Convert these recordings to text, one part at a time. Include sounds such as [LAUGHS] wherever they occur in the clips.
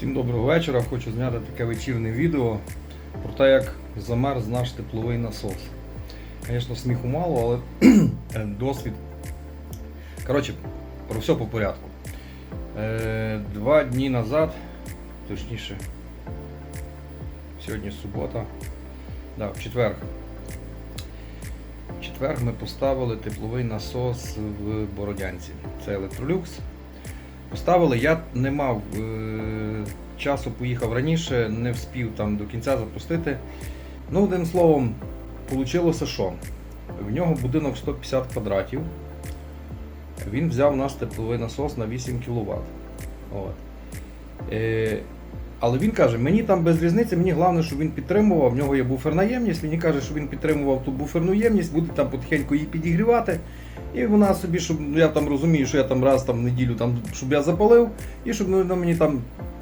Всім доброго вечора. Хочу зняти таке вечірнє відео про те, як замерз наш тепловий насос. Звісно, сміху мало, але [CLEARS THROAT] досвід. Коротше, про все по порядку. Е, Два дні назад, точніше, сьогодні субота, да, в четвер. В четвер ми поставили тепловий насос в Бородянці. Це електролюкс. Поставили, я не мав е, часу, поїхав раніше, не вспів там до кінця запустити. Ну, одним словом, вийшло що? В нього будинок 150 квадратів. Він взяв у нас тепловий насос на 8 кВт. От. Е, але він каже, мені там без різниці, мені головне, щоб він підтримував, в нього є буферна ємність, він каже, що він підтримував ту буферну ємність, буде там потихеньку її підігрівати. І вона собі, щоб ну, я там розумію, що я там раз там неділю там, щоб я запалив, і щоб воно мені там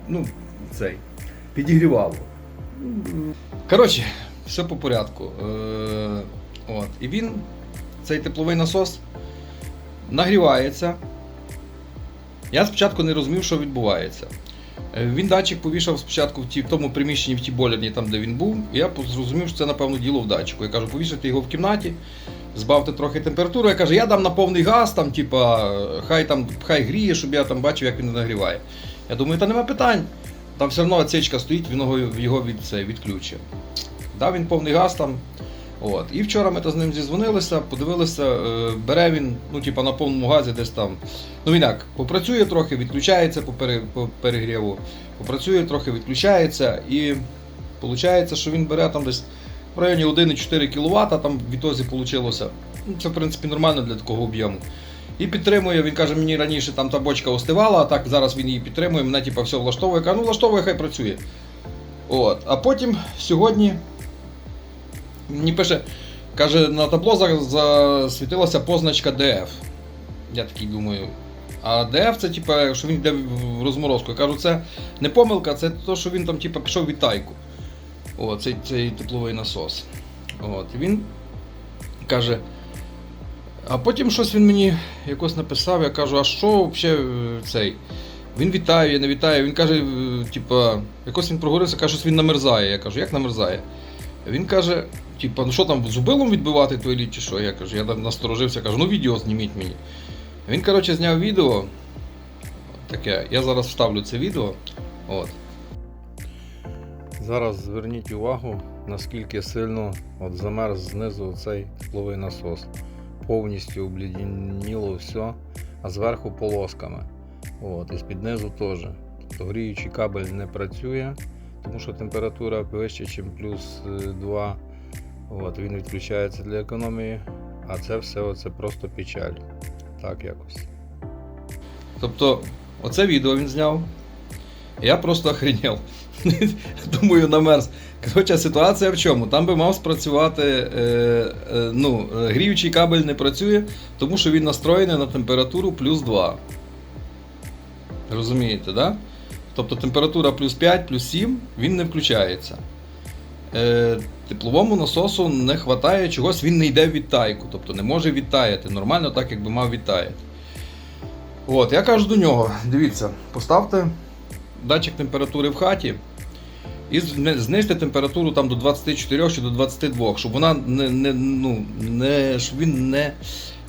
ну, цей, підігрівало. Коротше, все по порядку. Е, от. І він, цей тепловий насос, нагрівається. Я спочатку не розумів, що відбувається. Е, Він датчик повішав спочатку в, ті, тому приміщенні, в тій бойлерні, там де він був. І я зрозумів, що це, напевно, діло в датчику. Я кажу, повішати його в кімнаті, збавте трохи температуру. Я кажу, я дам на повний газ, там, типа, хай там хай гріє, щоб я там бачив, як він нагріває. Я думаю, та нема питань. Там все одно отсечка стоїть, він його, від, це, відключить. Дав він повний газ там. От. І вчора ми то з ним зізвонилися, подивилися, е, бере він, ну, типа, на повному газі десь там. Ну він як, попрацює трохи, відключається по, пере, по перегріву, попрацює трохи, відключається, і виходить, що він бере там десь в районі 1,4 кВт, там в ітозі вийшло. Ну, це, в принципі, нормально для такого об'єму. І підтримує, він каже, мені раніше там та бочка остивала, а так зараз він її підтримує, мене типа все влаштовує. Я кажу, ну влаштовує, хай працює. От. А потім сьогодні мені пише, каже, на табло за- засвітилася позначка DF. Я такий думаю. А DF це типа, що він йде в розморозку. Я кажу, це не помилка, це то, що він там типа, пішов від тайку. О, цей, цей тепловий насос. От. Він каже. А потім щось він мені якось написав, я кажу, а що взагалі цей? Він вітає, я не вітає. Він каже, е, типа, якось він проговорився, каже, що він намерзає. Я кажу, як намерзає? Він каже, типа, ну що там, зубилом відбивати той чи що? Я кажу, я там насторожився, кажу, ну відео зніміть мені. Він, коротше, зняв відео. Таке, я зараз вставлю це відео. От. Зараз зверніть увагу, наскільки сильно от замерз знизу цей тепловий насос. Повністю облідніло все, а зверху полосками. От, і з-під низу теж. Тобто гріючий кабель не працює, тому що температура вища, ніж плюс 2. От, він відключається для економії, а це все оце просто печаль. Так якось. Тобто, оце відео він зняв. Я просто охренів. [LAUGHS] Думаю, намерз. Коротше, ситуація в чому? Там би мав спрацювати. Е, е, ну, е, гріючий кабель не працює, тому що він настроєний на температуру плюс 2. Розумієте, да? Тобто температура плюс 5, плюс 7, він не включається. Е, тепловому насосу не вистачає чогось, він не йде в відтайку, тобто не може відтаяти. Нормально так, як би мав відтаяти. От, я кажу до нього: дивіться, поставте датчик температури в хаті і зни- знизьте температуру там до 24 чи до 22, щоб вона не, не, ну, не, щоб він не,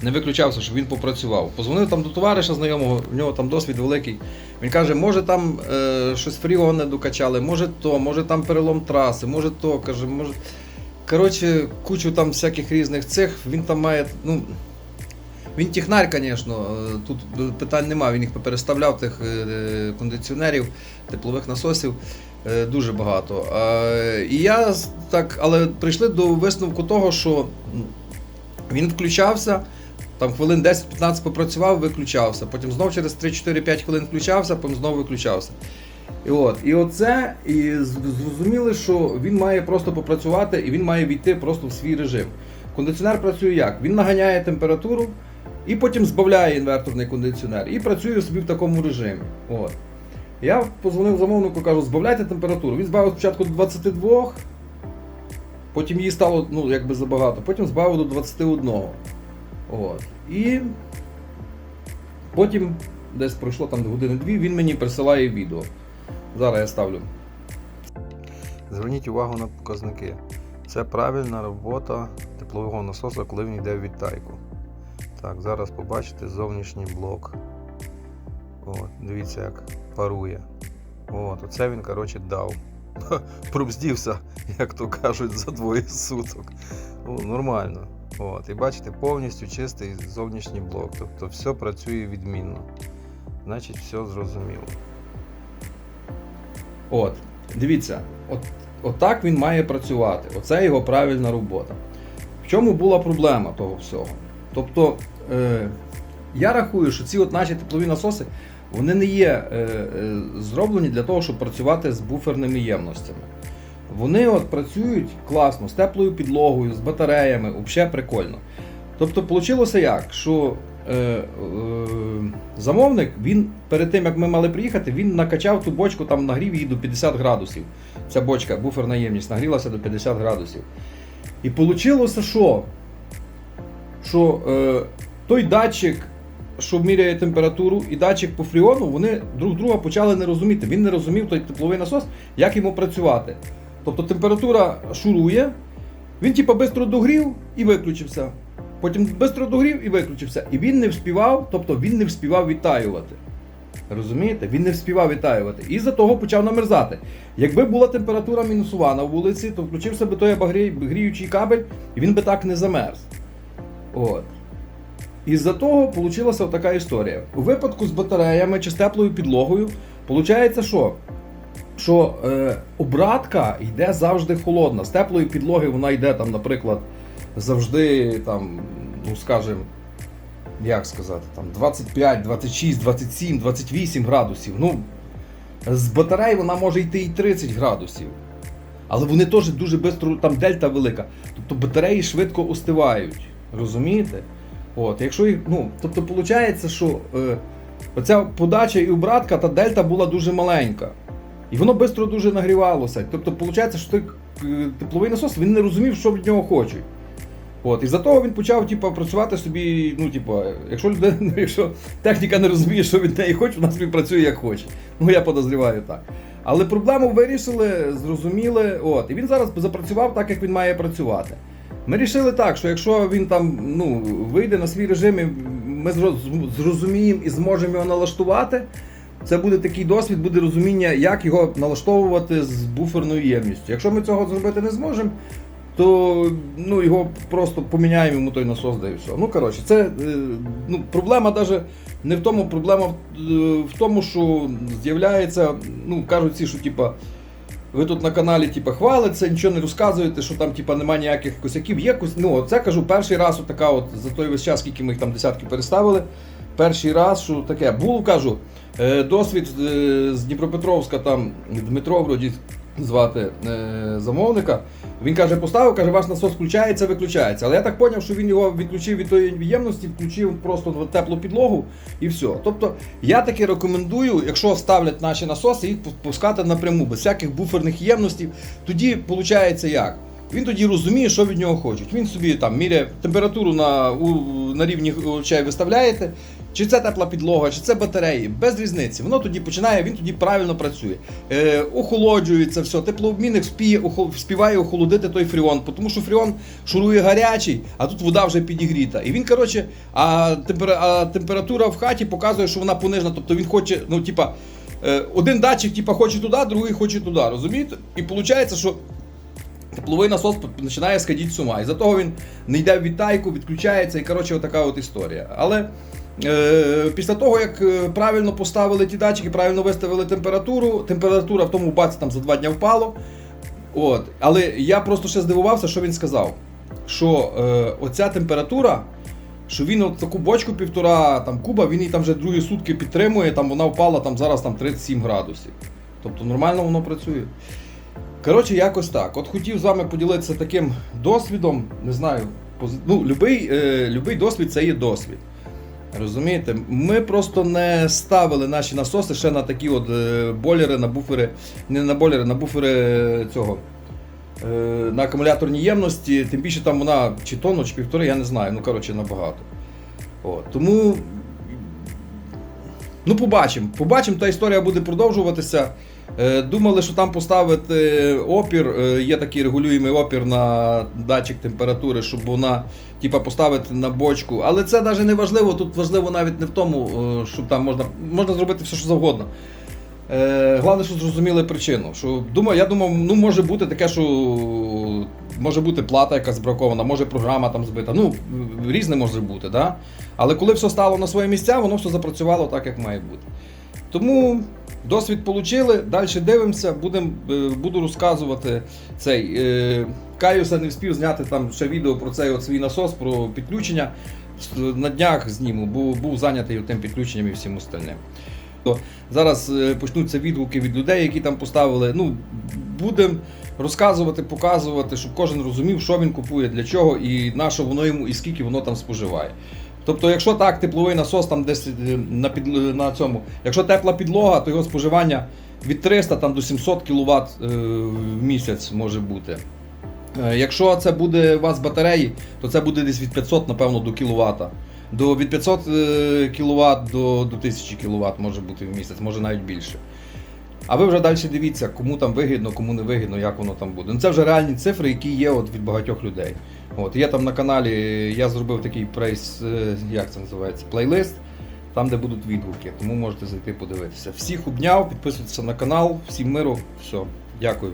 не виключався, щоб він попрацював. Позвонив там до товариша знайомого, в нього там досвід великий. Він каже, може там е, щось фріон не докачали, може то, може там перелом траси, може то, каже, може. Коротше, кучу там всяких різних цих, він там має. ну, він технарь, звісно, е, тут питань нема, він їх переставляв тих е, кондиціонерів, теплових насосів е, дуже багато. Е, І я так, але прийшли до висновку того, що він включався, там хвилин 10-15 попрацював, виключався. Потім знов через 3-4-5 хвилин включався, потім знову виключався. І от, і оце, і зрозуміли, що він має просто попрацювати і він має війти просто в свій режим. Кондиціонер працює як? Він наганяє температуру і потім збавляє інверторний кондиціонер і працює собі в такому режимі. От. Я позвонив замовнику, кажу, збавляйте температуру. Він збавив спочатку до 22, потім її стало ну, якби забагато, потім збавив до 21. От. І потім десь пройшло там години-дві, він мені присилає відео. Зараз я ставлю. Зверніть увагу на показники. Це правильна робота теплового насоса, коли він йде в відтайку. Так, зараз побачите зовнішній блок. От, дивіться, як парує. От, оце він, коротше, дав. [LAUGHS] Пробздівся, як то кажуть, за двоє суток. О, нормально. От, і бачите, повністю чистий зовнішній блок. Тобто все працює відмінно. Значить, все зрозуміло. От, дивіться, от, отак він має працювати. Оце його правильна робота. В чому була проблема того всього? Тобто, е, я рахую, що ці от наші теплові насоси вони не є е, е, зроблені для того, щоб працювати з буферними ємностями. Вони от працюють класно, з теплою підлогою, з батареями, взагалі прикольно. Тобто, вийшло як, що е, е, замовник, він перед тим як ми мали приїхати, він накачав ту бочку, там нагрів її до 50 градусів. Ця бочка, буферна ємність, нагрілася до 50 градусів. І вийшло, що? Що е, той датчик, що міряє температуру, і датчик по фріону, вони друг друга почали не розуміти. Він не розумів той тепловий насос, як йому працювати. Тобто температура шурує, він типа швидко догрів і виключився. Потім швидко догрів і виключився. І він не вспівав, тобто він не вспівав відтаювати. Розумієте? Він не вспівав відтаювати. І за того почав намерзати. Якби була температура мінусова на вулиці, то включився би той обогріючий кабель, і він би так не замерз. От. Із-за того вийшла така історія. У випадку з батареями чи з теплою підлогою, виходить, що? Що е, обратка йде завжди холодна. З теплої підлоги вона йде, там, наприклад, завжди, там, ну скажімо, як сказати, там 25, 26, 27, 28 градусів. Ну, з батарей вона може йти і 30 градусів. Але вони теж дуже швидко, там дельта велика. Тобто батареї швидко остивають. Розумієте? От, якщо їх, ну, тобто виходить, що е, оця подача і обратка, та дельта була дуже маленька. І воно швидко дуже нагрівалося. Тобто, виходить, що той е, тепловий насос він не розумів, що від нього хочуть. От, і за того він почав типу, працювати собі, ну, типу, якщо людина, [LAUGHS] якщо техніка не розуміє, що від неї хоче, вона собі працює як хоче. Ну, я подозріваю так. Але проблему вирішили, зрозуміли, от, і він зараз запрацював так, як він має працювати. Ми рішили так, що якщо він там ну, вийде на свій режим, і ми зрозуміємо і зможемо його налаштувати. Це буде такий досвід, буде розуміння, як його налаштовувати з буферною ємністю. Якщо ми цього зробити не зможемо, то ну, його просто поміняємо йому той насос, да і все. Ну, коротше, це е, ну, проблема навіть не в тому, проблема е, в тому, що з'являється, ну, кажуть всі, що типа. Ви тут на каналі типу, хвалиться, нічого не розказуєте, що там типу, немає ніяких косяків. Є кос... ну, це кажу перший раз, отака от, за той весь час, скільки ми їх там десятки переставили. Перший раз, що таке. Був, кажу, е, досвід е, з Дніпропетровська, там Дмитро вроді звати е, замовника. Він каже, поставив, каже, ваш насос включається, виключається. Але я так зрозумів, що він його відключив від тої ємності, включив просто теплу підлогу і все. Тобто я таки рекомендую, якщо ставлять наші насоси, їх пускати напряму, без всяких буферних ємностей. Тоді виходить як? Він тоді розуміє, що від нього хочуть. Він собі там міряє температуру на, у, на рівні очей виставляєте, чи це тепла підлога, чи це батареї, без різниці. Воно тоді починає, він тоді правильно працює. Е, охолоджується все, теплообмінник спіє, охо- співає охолодити той фріон, тому що фріон шурує гарячий, а тут вода вже підігріта. І він, коротше, а, темпера, а температура в хаті показує, що вона понижена. Тобто він хоче, ну, типа, е, один датчик типа, хоче туди, другий хоче туди. Розумієте? І виходить, що тепловий насос починає сходити з ума. І за того він не йде в відтайку, відключається, і коротше, отака от історія. Але е, після того, як е, правильно поставили ті датчики, правильно виставили температуру, температура в тому баці там за два дня впало. От. Але я просто ще здивувався, що він сказав. Що е, оця температура, що він от таку бочку півтора там, куба, він її там вже другі сутки підтримує, там вона впала там зараз там 37 градусів. Тобто нормально воно працює. Коротше, якось так. От хотів з вами поділитися таким досвідом. Не знаю, ну, любий, е, любий досвід це є досвід. Розумієте? Ми просто не ставили наші насоси ще на такі от е, бойлери, на буфери, не на бойлери, на буфери цього. е, На акумуляторній ємності, тим більше там вона чи тонну, чи півтори, я не знаю. Ну, коротше, набагато. От, тому. Ну, побачимо. Побачимо, та історія буде продовжуватися. Е, Думали, що там поставити опір, е, є такий регулюємий опір на датчик температури, щоб вона типа, поставити на бочку. Але це навіть не важливо. Тут важливо навіть не в тому, е, що там можна, можна зробити все, що завгодно. Головне, що зрозуміли причину. Що, думаю, я думав, ну може бути таке, що може бути плата якась збракована, може програма там збита. Ну, різне може бути, да? але коли все стало на свої місця, воно все запрацювало так, як має бути. Тому досвід отримали, далі дивимося, будем, е, буду розказувати цей. Е, Каюся не встиг зняти там ще відео про цей от свій насос, про підключення. На днях зніму, бо був зайнятий тим підключенням і всім остальним. То Зараз е, почнуться відгуки від людей, які там поставили. Ну, будемо розказувати, показувати, щоб кожен розумів, що він купує, для чого і на що воно йому, і скільки воно там споживає. Тобто, якщо так, тепловий насос там десь е, на, під, на цьому, якщо тепла підлога, то його споживання від 300 там, до 700 кВт е, в місяць може бути. Е, Якщо це буде у вас батареї, то це буде десь від 500, напевно, до кВт. До, від 500 кВт до, до 1000 кВт може бути в місяць, може навіть більше. А ви вже далі дивіться, кому там вигідно, кому не вигідно, як воно там буде. Ну, це вже реальні цифри, які є от від багатьох людей. От, Я там на каналі, я зробив такий прейс, е, як це називається, плейлист, там, де будуть відгуки, тому можете зайти подивитися. Всіх обняв, підписуйтесь на канал, всім миру, все, дякую.